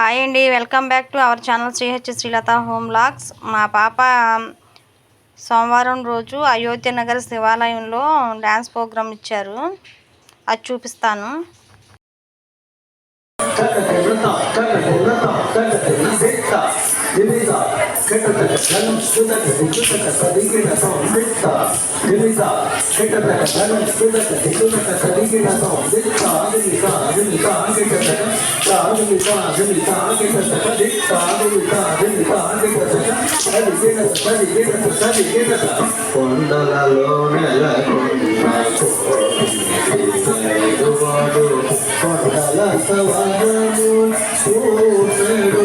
Hi అండి welcome back to our channel శ్రీహెచ్ Srilatha home logs మా పాప సోమవారం రోజు అయోధ్య నగర్ శివాలయంలో డ్యాన్స్ ప్రోగ్రామ్ ఇచ్చారు అది చూపిస్తాను కొండలలో నెలకొండ వాడు. కొండల సవాడు పూర్ణుడు వాడు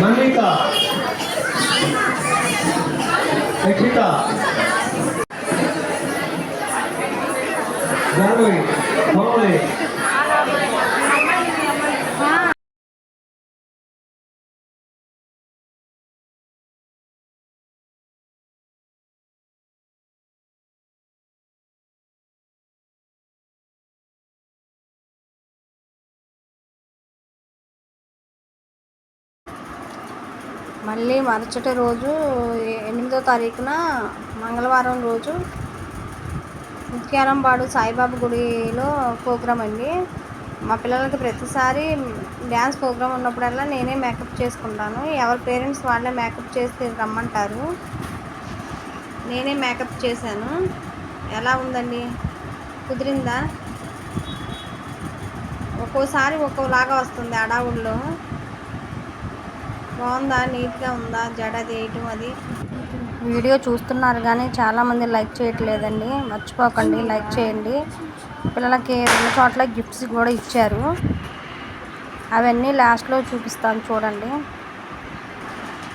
మన్విక రక్షిత జాన్వి మౌలి మళ్ళీ మరుసటి రోజు ఎనిమిదో తారీఖున మంగళవారం రోజు ముత్యాలంపాడు సాయిబాబా గుడిలో ప్రోగ్రాం అండి. మా పిల్లలకి ప్రతిసారి డ్యాన్స్ ప్రోగ్రామ్ ఉన్నప్పుడల్లా నేనే మేకప్ చేసుకుంటాను. ఎవరి పేరెంట్స్ వాళ్ళే మేకప్ చేసి రమ్మంటారు. నేనే మేకప్ చేశాను. ఎలా ఉందండి? కుదిరిందా? ఒక్కోసారి ఒక్కోలాగా వస్తుంది అడావుల్లో. బాగుందా? నీట్గా ఉందా? జడ చేయటం అది? వీడియో చూస్తున్నారు కానీ చాలామంది లైక్ చేయట్లేదండి. మర్చిపోకండి లైక్ చేయండి. పిల్లలకి రెండు చోట్ల గిఫ్ట్స్ కూడా ఇచ్చారు. అవన్నీ లాస్ట్లో చూపిస్తాను చూడండి.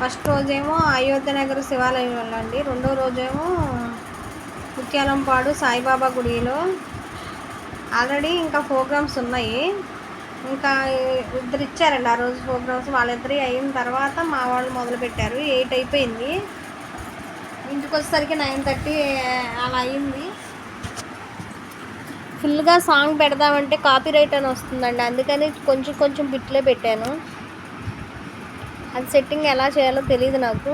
ఫస్ట్ రోజేమో అయోధ్య నగర్ శివాలయం వెళ్ళండి. రెండో రోజేమో ముత్యాలంపాడు సాయిబాబా గుడిలో. ఆల్రెడీ ఇంకా ప్రోగ్రామ్స్ ఉన్నాయి. ఇంకా ఇద్దరు ఇచ్చారండి. ఆ రోజు ప్రోగ్రామ్స్ వాళ్ళిద్దరి అయిన తర్వాత మా వాళ్ళు మొదలుపెట్టారు. ఎయిట్ అయిపోయింది. ఇంటికి వచ్చేసరికి నైన్ థర్టీ అలా అయింది. ఫుల్గా సాంగ్ పెడదామంటే కాపీ రైట్ అని వస్తుందండి. అందుకని కొంచెం కొంచెం బిట్లే పెట్టాను. అది సెట్టింగ్ ఎలా చేయాలో తెలియదు నాకు.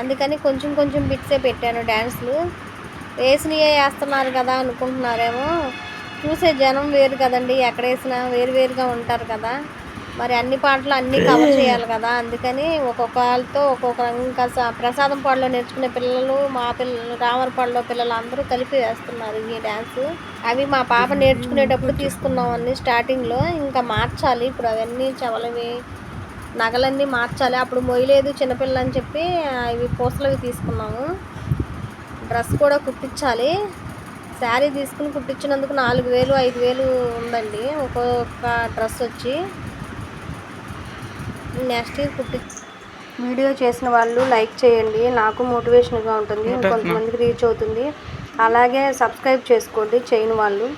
అందుకని కొంచెం కొంచెం బిట్సే పెట్టాను డ్యాన్స్లు. వేసినయే వేస్తున్నారు కదా అనుకుంటున్నారేమో. చూసే జనం వేరు కదండి. ఎక్కడ వేసినా వేరు వేరుగా ఉంటారు కదా. మరి అన్ని పాటలు అన్నీ కవర్ చేయాలి కదా. అందుకని ఒక్కొక్క వాళ్ళతో ఒక్కొక్క ఇంకా ప్రసాదం పాటలో నేర్చుకునే పిల్లలు మా పిల్లలు రామరపాడులో పిల్లలు అందరూ కలిపి వేస్తున్నారు ఈ డ్యాన్స్ అవి మా పాప నేర్చుకునేటప్పుడు తీసుకున్నాం అన్ని స్టార్టింగ్లో ఇంకా మార్చాలి. ఇప్పుడు అవన్నీ చవలవి నగలన్నీ మార్చాలి. అప్పుడు మొయ్యలేదు చిన్నపిల్ల అని చెప్పి ఇవి పూసలవి తీసుకున్నాము. డ్రెస్ కూడా కుట్టించాలి. శారీ తీసుకుని కుట్టించినందుకు నాలుగు వేలు ఐదు వేలు ఉందండి. ఒక్కొక్క డ్రెస్ వచ్చి నెక్స్ట్ ఇయర్ కుట్టి వీడియో చేసిన వాళ్ళు లైక్ చేయండి. నాకు మోటివేషన్గా ఉంటుంది. ఇంకొంతమందికి రీచ్ అవుతుంది. అలాగే సబ్స్క్రైబ్ చేసుకోండి. చేయని వాళ్ళు.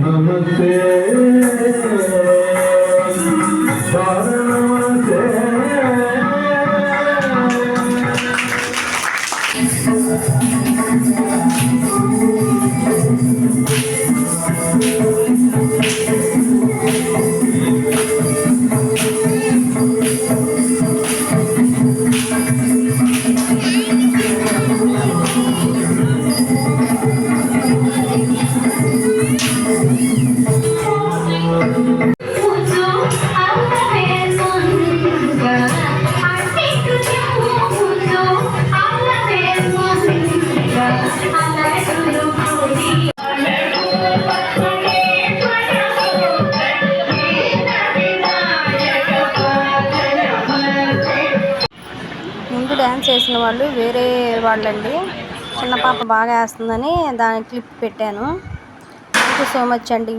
Namaste. ముందు డ్యాన్స్ వేసిన వాళ్ళు వేరే వాళ్ళండి. చిన్న పాప బాగా వేస్తుందని దాని క్లిప్ పెట్టాను. థ్యాంక్ యూ సో మచ్ అండి.